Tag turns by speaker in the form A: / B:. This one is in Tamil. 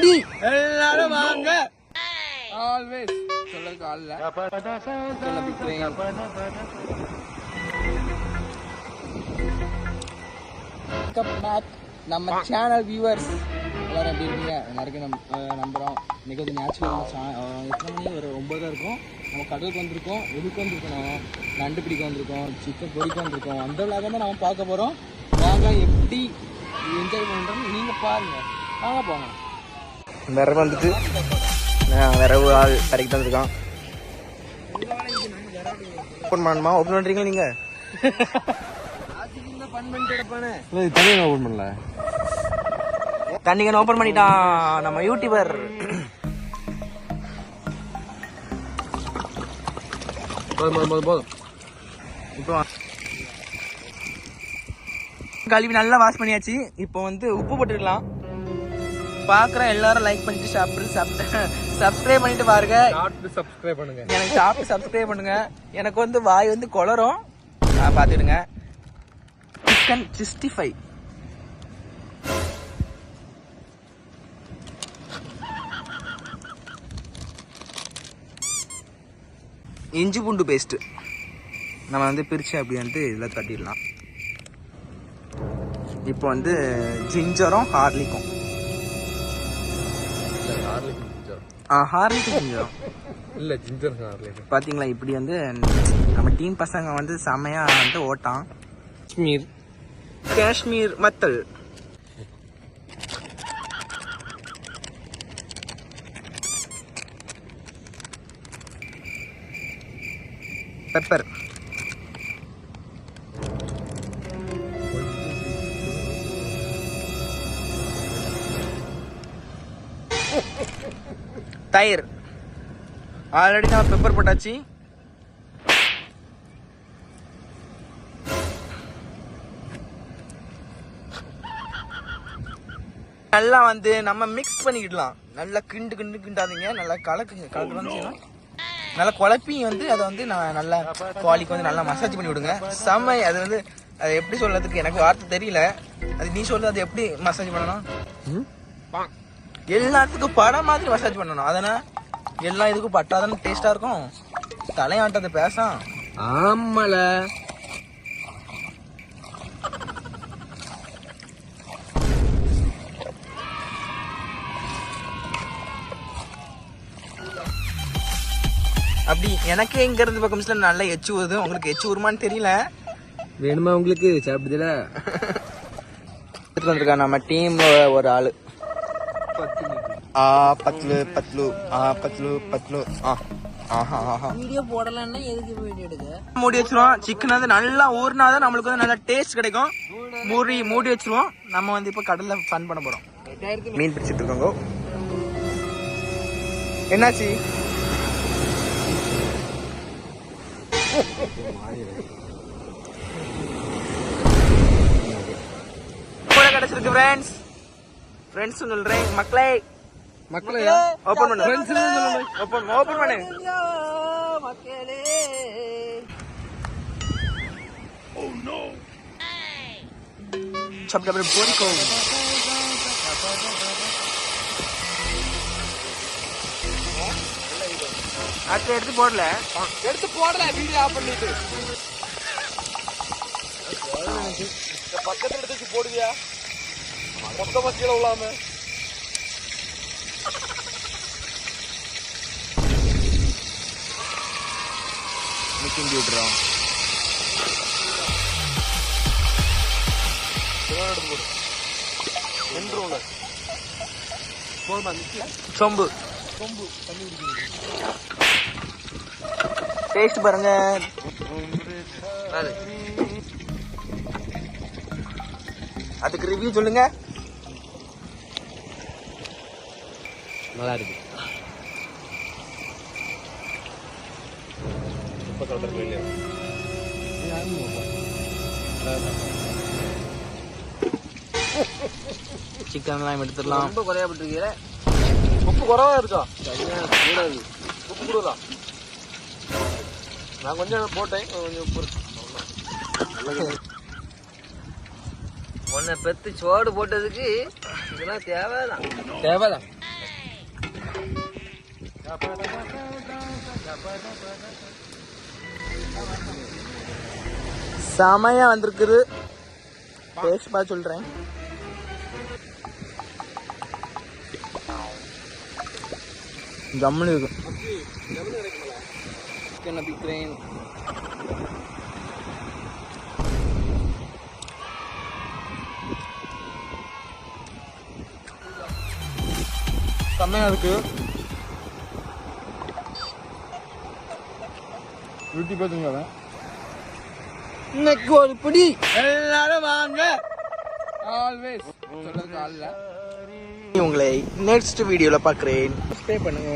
A: எப்படி எல்லாரும் வாங்க. ஆல்வேஸ் சொல்லறதுக்கு ஆள் இல்ல. சொல்ல பிக்ரேன் நம்ம சேனல் வியூவர்ஸ் எல்லாரும் எப்படி இருக்கீங்க? எல்லாருக்கும் நம் அஹ் நம்புறோம். இன்னைக்கு வந்து நேச்சுரல் எத்தனை மணி? ஒரு ஒன்பதா இருக்கும். நம்ம கடலுக்கு வந்திருக்கோம். எதுக்கு வந்திருக்கோம் நண்டு பிடிக்க வந்திருக்கோம். சிக்கன் பொரிக்க வந்திருக்கோம். அந்த விழாக தான் நம்ம பார்க்க போகிறோம் வாங்க எப்படி என்ஜாய் பண்ணுறோம் நீங்கள் பாருங்க. வாங்க போங்க.
B: விரவு வந்துட்டு விரவு ஆள் கரைக்கு தந்துருக்கான். ஓப்பன் பண்ணணுமா? ஓப்பன் பண்ணுறீங்களா நீங்கள் தனியாக ஓப்பன் பண்ணல. தண்ணிகன் ஓப்பன் பண்ணிட்டான் நம்ம யூடியூபர்
A: போதும் போதும் போதும் போதும்.
B: இப்போ கழுவி நல்லா வாஷ் பண்ணியாச்சு. இப்போ வந்து உப்பு போட்டுக்கலாம். பார்க்குற எல்லாரும் லைக் பண்ணிட்டு சாப்பிட்டு சப்ஸ்கிரைப் பண்ணிட்டு பாருங்க
A: சப்ஸ்கிரைப் பண்ணுங்க.
B: எனக்கு சாப்பிட்டு சப்ஸ்கிரைப் பண்ணுங்க. எனக்கு வந்து வாய் வந்து குளரும் பார்த்துடுங்க. சிக்கன் சிக்ஸ்டி ஃபைவ் இஞ்சி பூண்டு பேஸ்ட்டு நம்ம வந்து பிரித்து அப்படி வந்து இதில் தட்டிடலாம். இப்போ வந்து ஜிஞ்சரும் ஹார்லிக்கும் ஆ ஹார்லிக்கும் ஜிஞ்சரும்
A: இல்ல ஜிஞ்சர் ஹார்லிக்
B: பாத்தீங்களா இப்படி வந்து நம்ம டீம் பசங்க வந்து செமையா வந்து ஓட்டான்.
A: காஷ்மீர்.
B: காஷ்மீர் மத்தல். பெப்பர். தயிர். ஆல்ரெடி நான் பெப்பர் போட்டாச்சு. நல்லா வந்து நம்ம மிக்ஸ் பண்ணிக்கிடலாம். நல்லா கிண்டு கிண்டு கிண்டாதீங்க. நல்லா கலக்குங்க கலக்குறோம்னு செய்யணும் நல்லா குழப்பி வந்து அதை வந்து நான் நல்லா குவாலிக்கு வந்து நல்லா மசாஜ் பண்ணி விடுங்க. செம்ம அது வந்து அது எப்படி சொல்றதுக்கு எனக்கு வார்த்தை தெரியல. அது நீ சொல்றது அது எப்படி மசாஜ் பண்ணணும் எல்லாத்துக்கும் படம் மாதிரி மசாஜ் பண்ணணும். அதனால் எல்லா இதுக்கும் பட்டாதானே டேஸ்டா இருக்கும்? தலையாட்டத்தை பேசாம்
A: ஆமல.
B: அப்படி எனக்கே இங்க இருந்து பக்கம் நல்லா எச்சு வருது உங்களுக்கு எச்சு வருமான்னு தெரியல.
A: வேணுமா உங்களுக்கு? சாப்பிடுதுல.
B: வந்திருக்கா நம்ம டீம் ஒரு ஆளு. பத்லு பத்லு. ஆ பத்லு பத்லு. ஆ.
A: வீடியோ போடலன்னா எதுக்கு வீடியோ எடுக்க?
B: மூடி வச்சிருவோம். சிக்கன் வந்து நல்லா ஊறினாதான் நம்மளுக்கு வந்து நல்லா டேஸ்ட் கிடைக்கும். மூடி மூடி வச்சிருவோம். நம்ம வந்து இப்போ கடல்ல ஃபன் பண்ண போறோம். மீன் பிடிச்சிட்டு இருக்கோங்க. என்னாச்சு? கூட கிடைச்சிருக்கு ஃப்ரெண்ட்ஸ் ஃப்ரெண்ட்ஸ் சொல்றேன் மக்களே.
A: மக்களையா
B: ஓபன் பண்ணு.
A: சொல்லணும்.
B: ஓபன் ஓபன் பண்ணு. சாப்பிட்டு அப்படியே போரிக்கோ அடுத்து எடுத்து போடல.
A: எடுத்து போடல வீடியோ ஆஃப் பண்ணிட்டு. பக்கத்துல எடுத்து போடுவியா? மொத்தமா கீழே விழாம.
B: மிக்கிங்
A: நிக்கல
B: சொம்பு.
A: கொம்பு தண்ணி
B: டேஸ்ட் பாருங்க.
A: அது.
B: அதுக்கு ரிவ்யூ சொல்லுங்க.
A: நல்லா இருக்கு.
B: சிக்கன்லாம் எடுத்துடலாம்.
A: ரொம்ப குறையாப்பட்டிருக்கீங்க உப்பு குறவா இருக்கா? கூடாது. உப்பு கூடலாம் நான் கொஞ்சம் போட்டேன். கொஞ்சம் உப்பு உன்னை பெத்து சோடு போட்டதுக்கு இதெல்லாம் தேவைதான். தேவைதான்.
B: செமையா வந்திருக்குது. டேஸ்ட் பார்த்து சொல்கிறேன் ஜம்முன்னு இருக்கும்
A: சிக்கன் பிக்கிறேன்
B: செம்மையா இருக்குது ருட்டி பார்த்துங்க இன்னைக்கு ஒரு பிடி.
A: எல்லாரும் வாங்க. ஆல்வேஸ் இல்லை
B: உங்களை நெக்ஸ்ட் வீடியோல பார்க்குறேன் ஸ்டே பண்ணுங்க.